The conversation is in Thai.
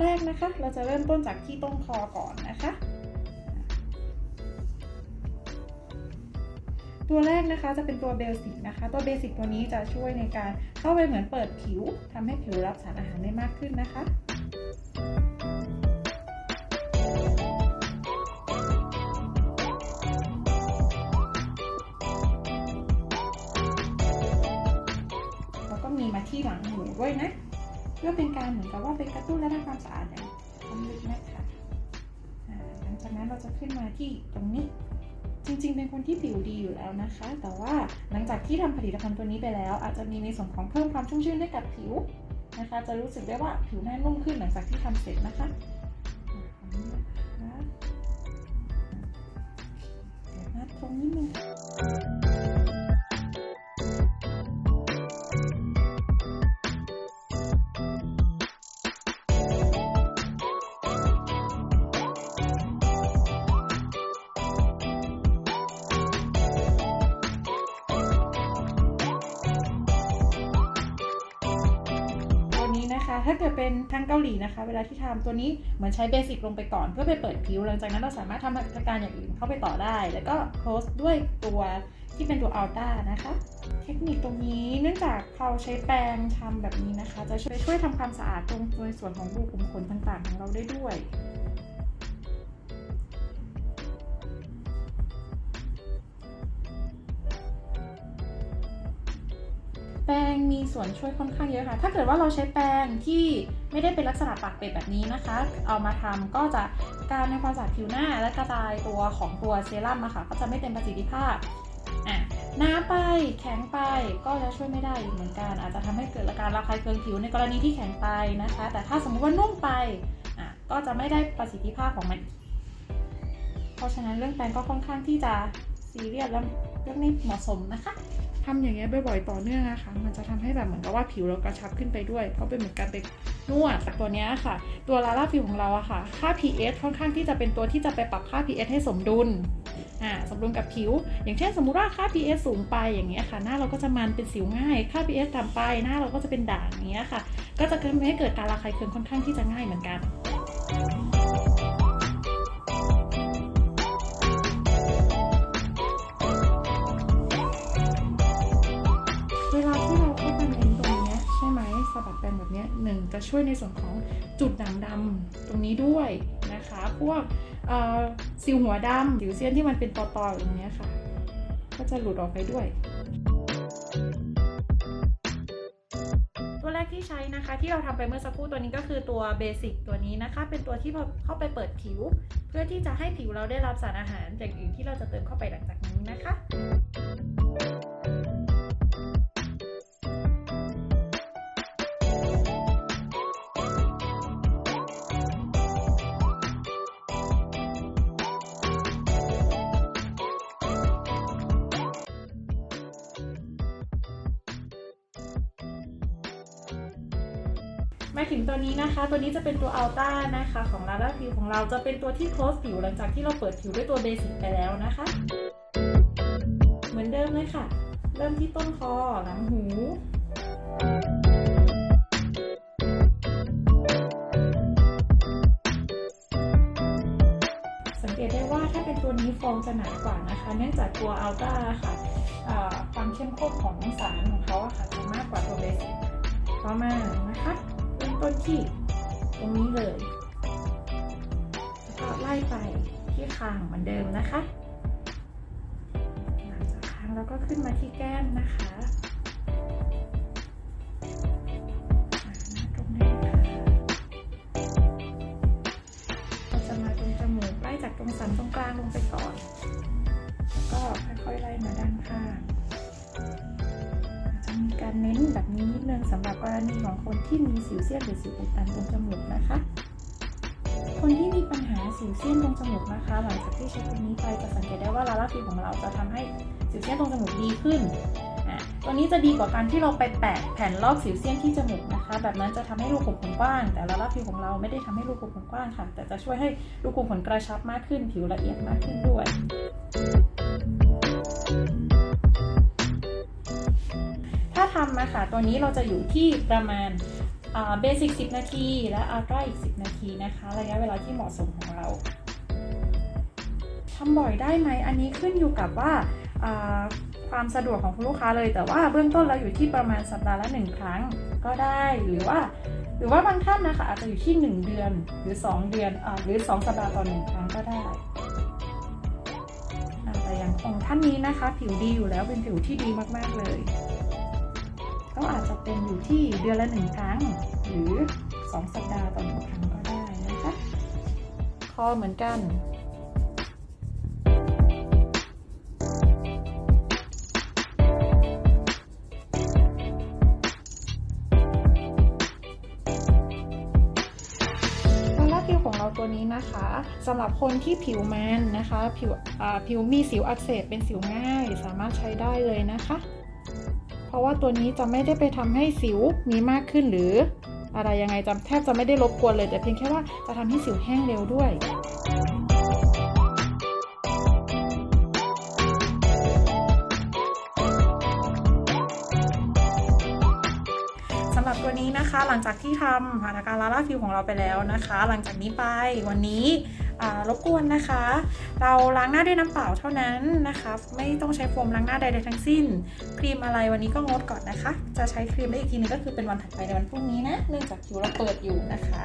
แรกนะคะ เราจะเริ่มต้นจากที่ต้นคอก่อนนะคะ ตัวแรกนะคะจะเป็นตัวเบสิกนะคะ ตัวเบสิกตัวนี้จะช่วยในการเข้าไปเหมือนเปิดผิวทำให้ผิวรับสารอาหารได้มากขึ้นนะคะแล้วก็มีมาที่หลังหูด้วยนะ เพื่อเป็นการเหมือนกับว่าเป็น จะขึ้นมาที่ตรงนี้ จริงๆ เป็นคนที่ผิวดีอยู่แล้วนะคะ แต่ว่าหลังจากที่ทำผลิตภัณฑ์ตัวนี้ไปแล้ว อาจจะมีในส่วนของเพิ่มความชุ่มชื้นให้กับผิวนะคะ จะรู้สึกได้ว่าผิวหน้านุ่มขึ้นหลังจากที่ทำเสร็จนะคะอ่าตนะคะเดี๋ยวนัดตรงนี้นึง ถ้าเกิดเป็นทางเกาหลีนะคะ เวลาที่ทำตัวนี้เหมือนใช้เบสิกลงไปก่อนเพื่อไปเปิดผิว หลังจากนั้นเราสามารถทำกิจการอย่างอื่นเข้าไปต่อได้ แล้วก็โคสด้วยตัวที่เป็นตัวอัลต้านะคะ เทคนิคตรงนี้เนื่องจากเราใช้แปรงทำแบบนี้นะคะ จะช่วยช่วยทำความสะอาดตรงในส่วนของรูขุมขนต่างๆ ของเราได้ด้วย แป้งมีส่วนช่วยค่อนข้างเยอะค่ะ ถ้าเกิดว่าเราใช้แป้งที่ไม่ได้เป็นลักษณะปากเป็ดแบบนี้นะคะ เอามาทำก็จะการในความสะอาดผิวหน้าและกระจายตัวของตัวเซรั่มอะค่ะ ก็จะไม่เต็มประสิทธิภาพอะหน้าไปแข็งไปก็จะช่วยไม่ได้เหมือนกัน อาจจะทำให้เกิดอาการระคายเคืองผิวในกรณีที่แข็งไปนะคะ แต่ถ้าสมมติว่านุ่มไปอะก็จะไม่ได้ประสิทธิภาพของมัน เพราะฉะนั้นเรื่องแป้งก็ค่อนข้างที่จะซีเรียสและเรื่องนี้เหมาะสมนะคะ ทำอย่างเงี้ยบ่อยๆต่อเนื่องนะคะ มันจะทำให้แบบเหมือนกับว่าผิวเรากระชับขึ้นไปด้วยเพราะเป็นเหมือนการไปนวดแต่ตัวเนี้ยค่ะ ตัวลาล่าฟิวของเราอะค่ะ ค่า pH ค่อนข้างที่จะเป็นตัวที่จะไปปรับค่า pH ให้สมดุลอ่าสมดุลกับผิว อย่างเช่นสมมุติว่าค่า pH สูงไปอย่างเงี้ยค่ะ หน้าเราก็จะมันเป็นสิวง่าย ค่า pH ต่ำไปหน้าเราก็จะเป็นด่างอย่างเงี้ยค่ะ ก็จะทำให้เกิดการระคายเคืองค่อนข้างที่จะง่ายเหมือนกัน จะช่วยในส่วนของจุดด่างดำตรงนี้ด้วยนะคะพวกสิวหัวดำสิวเซียนที่มันเป็นตอๆอย่างนี้ค่ะ ก็จะหลุดออกไปด้วยตัวแรกที่ใช้นะคะที่เราทำไปเมื่อสักครู่ตัวนี้ก็คือตัวเบสิกตัวนี้นะคะ เป็นตัวที่เข้าไปเปิดผิว เพื่อที่จะให้ผิวเราได้รับสารอาหารจากอื่นที่เราจะเติมเข้าไปหลังจากนี้นะคะ มาถึงตัวนี้นะคะ ตัวนี้จะเป็นตัวอัลต้านะคะของลาล่าผิวของเราจะเป็นตัวที่ close ผิวหลังจากที่เราเปิดผิวด้วยตัวเบสิกไปแล้วนะคะ เหมือนเดิมเลยค่ะ เริ่มที่ต้นคอหลังหูสังเกตได้ว่าถ้าเป็นตัวนี้ฟองจะหนากว่านะคะ เนื่องจากตัวอัลต้าค่ะความเข้มข้นของสารของเขาค่ะจะมากกว่าตัวเบสิกต่อมานะคะ ต้นที่ตรงนี้เลยแล้วก็ไล่ไปที่คางเหมือนเดิมนะคะหลังจากคางแล้วก็ขึ้นมาที่แก้มนะคะอ่าหน้าตรงนี้ค่ะเราจะมาตรงจมูกไล่จากตรงสันตรงกลางลงไปก่อนแล้วก็ค่อยๆไล่มาด้านข้างจะมีการเน้นแบบนี้ นึงสำหรับกรณีของคนที่มีสิวเซียนหรือสิวอุดตันตรงจมูกนะคะ คนที่มีปัญหาสิวเซียนตรงจมูกนะคะ หลังจากที่ใช้ตัวนี้ไปจะสังเกตได้ว่าลาลาฟิลของเราจะทำให้สิวเซียนตรงจมูกดีขึ้นตัวนี้จะดีกว่าการที่เราไปแปะแผ่นลอกสิวเซียนที่จมูกนะคะ แบบนั้นจะทำให้รูขุมขนกว้าง แต่ลาลาฟิลของเราไม่ได้ทำให้รูขุมขนกว้างค่ะ แต่จะช่วยให้รูขุมขนกระชับมากขึ้น ผิวละเอียดมากขึ้นด้วย ทำมาค่ะตัวนี้เราจะอยู่ที่ประมาณเบสิก10 นาที และอัลตร้าอีก 10 นาทีนะคะ ระยะเวลาที่เหมาะสมของเราทำบ่อยได้ไหมอันนี้ขึ้นอยู่กับว่าความสะดวกของคุณลูกค้าเลย แต่ว่าเบื้องต้นเราอยู่ที่ประมาณสัปดาห์ละ1ครั้งก็ได้หรือว่า หรือว่าบางท่านนะคะอาจจะอยู่ที่ 1 เดือนหรือ 2 เดือนอหรือ 2 สัปดาห์ต่อ1ครั้งก็ได้แต่อย่างของท่านนี้นะคะ ผิวดีอยู่แล้วเป็นผิวที่ดีมากๆเลย ก็อาจจะเป็นอยู่ที่เดือนละหนึ่งครั้ง หรือ 2 สัปดาห์ต่อหนึ่งครั้งก็ได้นะคะคอเหมือนกันลาล่าผิวของเราตัวนี้นะคะสำหรับคนที่ผิวมันนะคะ ผิวผิวมีสิวอักเสบเป็นสิวง่าย สามารถใช้ได้เลยนะคะ เพราะว่าตัวนี้จะไม่ได้ไปทำให้สิวมีมากขึ้นหรือ อะไรยังไงจะแทบจะไม่ได้รบกวนเลย แต่เพียงแค่ว่าจะทำให้สิวแห้งเร็วด้วยสำหรับตัวนี้นะคะหลังจากที่ทำหัตถการลาล่าฟิวของเราไปแล้วนะคะ หลังจากนี้ไปวันนี้ รบกวนนะคะ เราล้างหน้าด้วยน้ำเปล่าเท่านั้นนะคะ ไม่ต้องใช้โฟมล้างหน้าใดๆทั้งสิ้น ครีมอะไรวันนี้ก็งดก่อนนะคะ จะใช้ครีมได้อีกทีนึงก็คือเป็นวันถัดไปในวันพรุ่งนี้นะ เนื่องจากคิวเราเปิดอยู่นะคะ